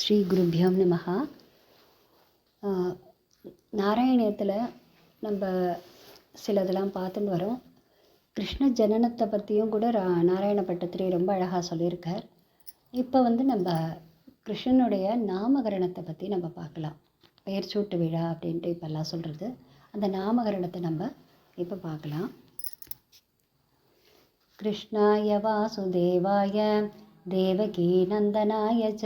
ஸ்ரீ குருபியம் நமகா நாராயணத்தில் நம்ம சிலதெல்லாம் பார்த்துன்னு வரோம். கிருஷ்ண ஜனனத்தை பற்றியும் கூட ரா நாராயண பட்டத்திரி ரொம்ப அழகாக சொல்லியிருக்கார். இப்போ வந்து நம்ம கிருஷ்ணனுடைய நாமகரணத்தை பற்றி நம்ம பார்க்கலாம். பெயர் சூட்டு விழா அப்படின்ட்டு இப்போல்லாம் சொல்கிறது அந்த நாமகரணத்தை நம்ம இப்போ பார்க்கலாம். கிருஷ்ணாய வாசுதேவாய தேவகீநந்தனாய ச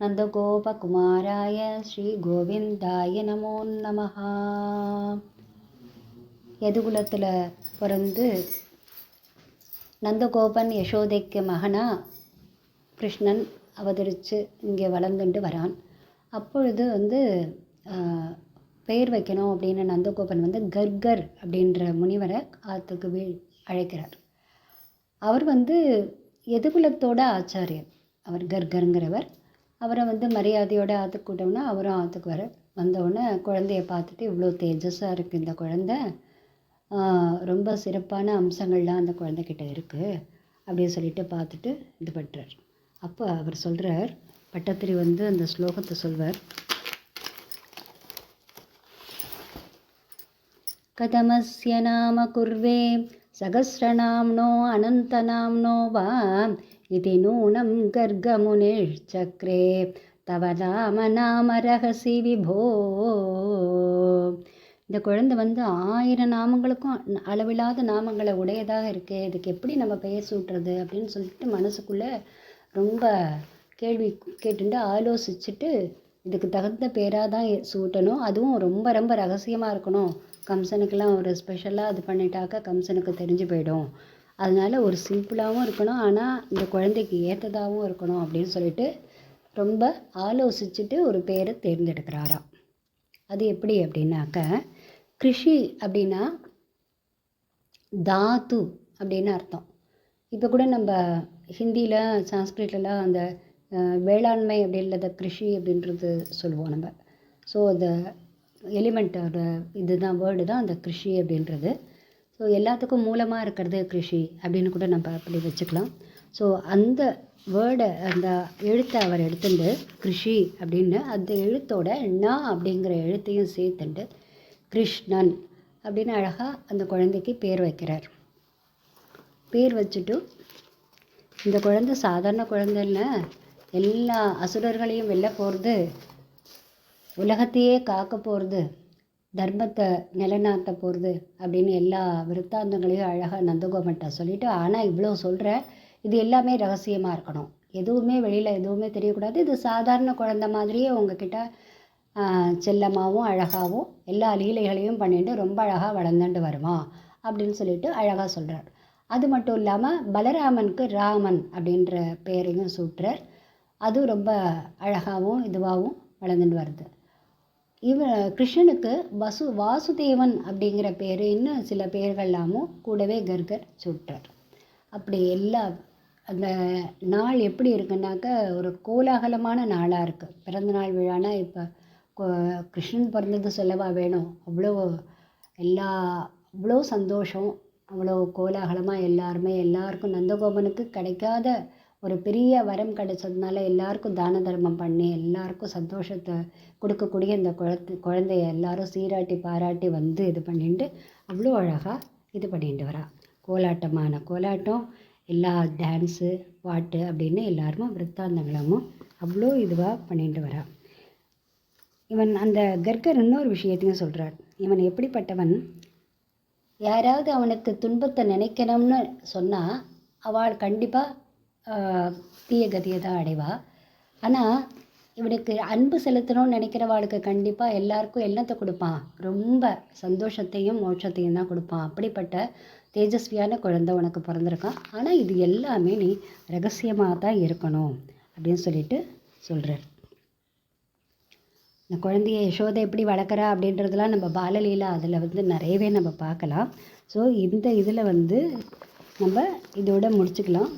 நந்தகோபகுமாராய ஸ்ரீ கோவிந்தாய நமோ நமஹா யதுகுலத்தில் பிறந்து நந்தகோபன் யசோதைக்கு மகனாக கிருஷ்ணன் அவதரித்து இங்கே வளர்ந்துட்டு வரான். அப்பொழுது வந்து பெயர் வைக்கணும் அப்படின்னு நந்தகோபன் வந்து கர்கர் அப்படின்ற முனிவரை ஆத்துக்கு வீழ் அழைக்கிறார். அவர் வந்து எதுகுலத்தோட ஆச்சாரியர். அவர் கர்கருங்கிறவர். அவரை வந்து மரியாதையோட ஆற்றுக்கு கூட்டோம்னா அவரும் ஆற்றுக்கு வர வந்தவுடனே குழந்தைய பார்த்துட்டு இவ்வளோ தேஜஸாக இருக்குது இந்த குழந்த ரொம்ப சிறப்பான அம்சங்கள்லாம் அந்த குழந்தைகிட்ட இருக்குது அப்படின்னு சொல்லிட்டு பார்த்துட்டு இது பண்ணுறார் அப்போ அவர் சொல்கிறார் பட்டத்திரி வந்து அந்த ஸ்லோகத்தை சொல்வார் கதமஸ்ய நாம குர்வே सहस्रनाम्नो अनन्तनाम्नो वा इति नूनं गर्गमुनिश्चक्रे तव नाम नाम ரகசி விபோ இந்த குழந்தை வந்து ஆயிரம் நாமங்களுக்கும் அளவில்லாத நாமங்களை உடையதாக இருக்குது இதுக்கு எப்படி நம்ம பெயர் சூட்டுறது அப்படின்னு சொல்லிட்டு மனசுக்குள்ளே ரொம்ப கேள்வி கேட்டுட்டு ஆலோசிச்சுட்டு இதுக்கு தகுந்த பேராக தான் சூட்டணும் அதுவும் ரொம்ப ரொம்ப ரகசியமாக இருக்கணும் கம்சனுக்கெல்லாம் ஒரு ஸ்பெஷலாக இது பண்ணிட்டாக்கா கம்சனுக்கு தெரிஞ்சு போயிடும் அதனால் ஒரு சிம்பிளாகவும் இருக்கணும். ஆனால் இந்த குழந்தைக்கு ஏற்றதாகவும் இருக்கணும் அப்படின்னு சொல்லிட்டு ரொம்ப ஆலோசிச்சுட்டு ஒரு பேரை தேர்ந்தெடுக்கிறாராம் அது எப்படி அப்படின்னாக்க கிருஷி அப்படின்னா தாத்து அப்படின்னு அர்த்தம். இப்போ கூட நம்ம ஹிந்தியில் சான்ஸ்கிரிட்லலாம் அந்த வேளாண்மை அப்படின்றத கிருஷி அப்படின்றது சொல்லுவோம் நம்ம. ஸோ அந்த எலிமெண்ட்டோட இதுதான் வேர்டு தான் அந்த கிருஷி அப்படின்றது. ஸோ எல்லாத்துக்கும் மூலமாக இருக்கிறது கிருஷி அப்படின்னு கூட நம்ம அப்படி வச்சுக்கலாம். ஸோ அந்த வேர்டை அந்த எழுத்தை அவர் எடுத்துட்டு கிருஷி அப்படின்னு அந்த எழுத்தோட நா அப்படிங்கிற எழுத்தையும் சேர்த்துண்டு கிருஷ்ணன் அப்படின்னு அழகாக அந்த குழந்தைக்கு பேர் வைக்கிறார். பேர் வச்சுட்டு இந்த குழந்தை சாதாரண குழந்தைன்னு எல்லா அசுரர்களையும் வெளில போகிறது உலகத்தையே காக்க போகிறது தர்மத்தை நிலைநாட்ட போகிறது அப்படின்னு எல்லா விருத்தாந்தங்களையும் அழகாக நந்தகோபன்ட்ட சொல்லிவிட்டு ஆனால் இவ்வளோ சொல்கிற இது எல்லாமே ரகசியமாக இருக்கணும். எதுவுமே வெளியில் எதுவுமே தெரியக்கூடாது. இது சாதாரண குழந்த மாதிரியே உங்ககிட்ட செல்லமாகவும் அழகாகவும் எல்லா லீலைகளையும் பண்ணிட்டு ரொம்ப அழகாக வளர்ந்துட்டு வருவான் அப்படின்னு சொல்லிட்டு அழகாக சொல்கிறார் அது மட்டும் இல்லாமல் பலராமனுக்கு ராமன் அப்படின்ற பெயரையும் சூட்டுறார். அதுவும் ரொம்ப அழகாகவும் இதுவாகவும் வளர்ந்துட்டு வருது. இவ கிருஷ்ணனுக்கு வசு வாசுதேவன் அப்படிங்கிற பேர் இன்னும் சில பேர்கள்லாமும் கூடவே கர்கர் சுட்டார் அப்படி எல்லா அந்த நாள் எப்படி இருக்குன்னாக்க ஒரு கோலாகலமான நாளாக இருக்குது பிறந்தநாள் விழானா இப்போ கிருஷ்ணன் பிறந்தது சொல்லவா வேணும்? அவ்வளோ எல்லா அவ்வளோ சந்தோஷம் அவ்வளோ கோலாகலமாக எல்லாருமே எல்லாருக்கும் நந்தகோபனுக்கு கிடைக்காத ஒரு பெரிய வரம் கிடைச்சதுனால எல்லாருக்கும் தான தர்மம் பண்ணி எல்லாருக்கும் சந்தோஷத்தை கொடுக்கக்கூடிய இந்த குழந்தை குழந்தைய எல்லாரும் சீராட்டி பாராட்டி வந்து இது பண்ணிட்டு அவ்வளோ அழகாக இது பண்ணிட்டு வரா. கோலாட்டமான கோலாட்டம் எல்லா டான்ஸு பாட்டு அப்படின்னு எல்லாருமே விற்த்தாந்தங்களும் அவ்வளோ இதுவாக பண்ணிட்டு வரா. இவன் அந்த கர்கர் இன்னொரு விஷயத்தையும் சொல்கிறார் இவன் எப்படிப்பட்டவன்? யாராவது அவனுக்கு துன்பத்தை நினைக்கணும்னு சொன்னால் அவள் கண்டிப்பாக தீய கதியை தான் அடைவா. ஆனால் இவனுக்கு அன்பு செலுத்தணும்னு நினைக்கிறவாளுக்கு கண்டிப்பாக எல்லாருக்கும் என்னத்தை கொடுப்பான். ரொம்ப சந்தோஷத்தையும் மோட்சத்தையும் தான் கொடுப்பான். அப்படிப்பட்ட தேஜஸ்வியான குழந்தை உனக்கு பிறந்திருக்கான். ஆனால் இது எல்லாமே நீ ரகசியமாக தான் இருக்கணும் அப்படின்னு சொல்லிட்டு சொல்கிறார் இந்த குழந்தைய யசோதை எப்படி வளர்க்குறா அப்படின்றதெல்லாம் நம்ம பாலலீலா அதில் வந்து நிறையவே நம்ம பார்க்கலாம். ஸோ இந்த இதில் வந்து நம்ம இதோட முடிச்சுக்கலாம்.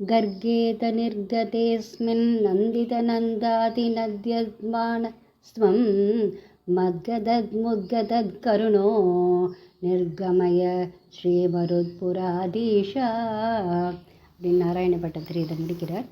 गर्गेतनिर्गतेऽस्मिन् नन्दितनन्दातिनद्यमानस्त्वं मद्गदद्मुद्गदत्करुणो निर्गमय श्रीमरुत्पुराधीश அப்படின்னு நாராயண பட்டத்திரி இதை முடிக்கிறார்